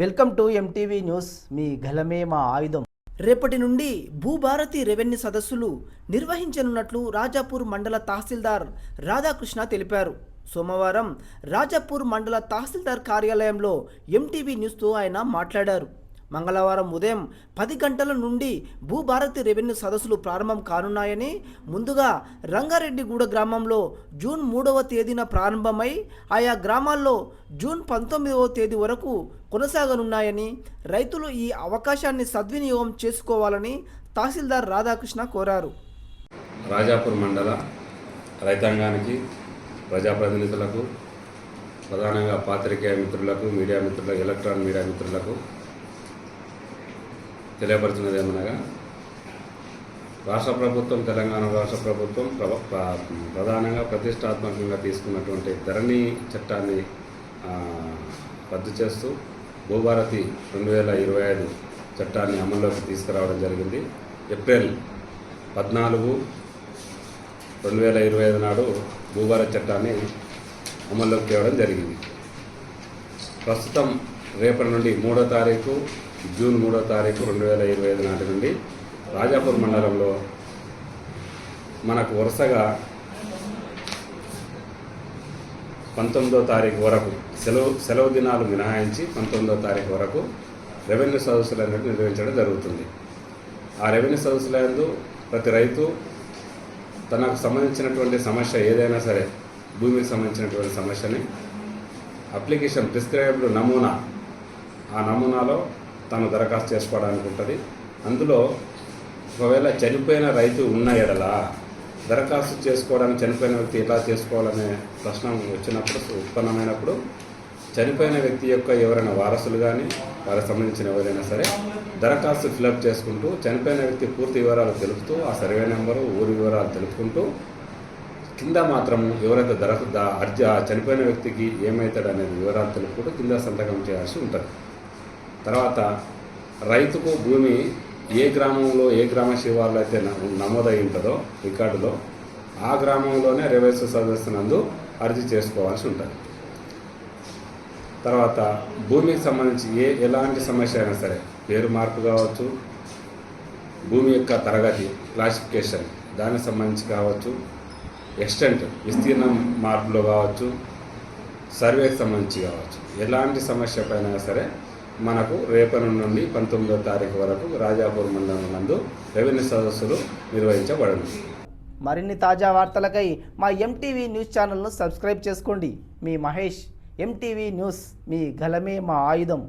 Welcome to MTV news మీ గలమే మా ఆయుధం. రేపటి నుండి భూభారతి రెవెన్యూ సదస్సులు నిర్వహించనున్నట్లు రాజాపూర్ మండల తహసీల్దార్ రాధాకృష్ణ తెలిపారు. సోమవారం రాజాపూర్ మండల తహసీల్దార్ కార్యాలయంలో ఎంటీవీ న్యూస్తో ఆయన మాట్లాడారు. మంగళవారం ఉదయం పది గంటల నుండి భూభారతి రెవెన్యూ సదస్సులు ప్రారంభం కానున్నాయని ముందుగా రంగారెడ్డిగూడ గ్రామంలో జూన్ మూడవ తేదీన ప్రారంభమై ఆయా గ్రామాల్లో జూన్ పంతొమ్మిదవ తేదీ వరకు కొనసాగనున్నాయని రైతులు ఈ అవకాశాన్ని సద్వినియోగం చేసుకోవాలని తహసీల్దార్ రాధాకృష్ణ కోరారు. రాజాపూర్ మండల రైతాంగానికి ప్రజాప్రతినిధులకు ప్రధానంగా పాత్రికేయ మిత్రులకు మీడియా మిత్రులకు ఎలక్ట్రానిక్ మీడియా మిత్రులకు తెలియపరిచినది ఏమనగా రాష్ట్ర ప్రభుత్వం తెలంగాణ రాష్ట్ర ప్రభుత్వం ప్ర- ప్ర- ప్రధానంగా ప్రతిష్టాత్మకంగా తీసుకున్నటువంటి ధరణి చట్టాన్ని రద్దు చేస్తూ భూభారతి రెండు వేల ఇరవై ఐదు చట్టాన్ని అమల్లోకి తీసుకురావడం జరిగింది. ఏప్రిల్ పద్నాలుగు రెండు వేల ఇరవై ఐదు నాడు భూభారత్ చట్టాన్ని అమల్లోకి తేవడం జరిగింది. ప్రస్తుతం రేపటి నుండి మూడో తారీఖు జూన్ మూడో తారీఖు రెండు వేల ఇరవై ఐదు నాటి నుండి రాజాపూర్ మండలంలో మనకు వరుసగా పంతొమ్మిదో తారీఖు వరకు సెలవు సెలవు దినాలు మినహాయించి పంతొమ్మిదో తారీఖు వరకు రెవెన్యూ సదస్సులు అనేది నిర్వహించడం జరుగుతుంది. ఆ రెవెన్యూ సదస్సులందు ప్రతి రైతు తనకు సంబంధించినటువంటి సమస్య ఏదైనా సరే భూమికి సంబంధించినటువంటి సమస్యని అప్లికేషన్ ప్రిస్క్రైబ్డ్ నమూనా ఆ నమూనాలో తను దరఖాస్తు చేసుకోవడానికి ఉంటుంది. అందులో ఒకవేళ చనిపోయిన రైతు ఉన్న ఎడల దరఖాస్తు చేసుకోవడానికి చనిపోయిన వ్యక్తి ఎలా చేసుకోవాలనే ప్రశ్న వచ్చినప్పుడు ఉత్పన్నమైనప్పుడు చనిపోయిన వ్యక్తి యొక్క ఎవరైనా వారసులు కానీ వారికి సంబంధించిన ఎవరైనా సరే దరఖాస్తు ఫిలప్ చేసుకుంటూ చనిపోయిన వ్యక్తి పూర్తి వివరాలు తెలుపుతూ ఆ సర్వే నెంబరు ఊరి వివరాలు తెలుపుకుంటూ కింద మాత్రం ఎవరైతే దర ద- చనిపోయిన వ్యక్తికి ఏమవుతాడు అనేది వివరాలు తెలుపుకుంటూ కింద సంతకం చేయాల్సి ఉంటుంది. తర్వాత రైతుకు భూమి ఏ గ్రామంలో ఏ గ్రామ శివార్లు అయితే నమోదై ఉంటుందో రికార్డులో ఆ గ్రామంలోనే రెవెన్యూ సదస్సు నందు అర్జీ చేసుకోవాల్సి ఉంటుంది. తర్వాత భూమికి సంబంధించి ఏ ఎలాంటి సమస్య అయినా సరే పేరు మార్పు కావచ్చు భూమి యొక్క తరగతి క్లాసిఫికేషన్ దానికి సంబంధించి కావచ్చు ఎక్స్టెంట్ విస్తీర్ణం మార్పులో కావచ్చు సర్వేకి సంబంధించి కావచ్చు ఎలాంటి సమస్య పైన సరే మనకు రేపటి నుండి పంతొమ్మిదో తారీఖు వరకు రాజాపూర్ మండలం నందు రెవెన్యూ సదస్సులు నిర్వహించబడను. మరిన్ని తాజా వార్తలకై మా ఎంటీవీ న్యూస్ ఛానల్ను సబ్స్క్రైబ్ చేసుకోండి. మీ మహేష్ ఎంటీవీ న్యూస్ మీ గలమే మా ఆయుధం.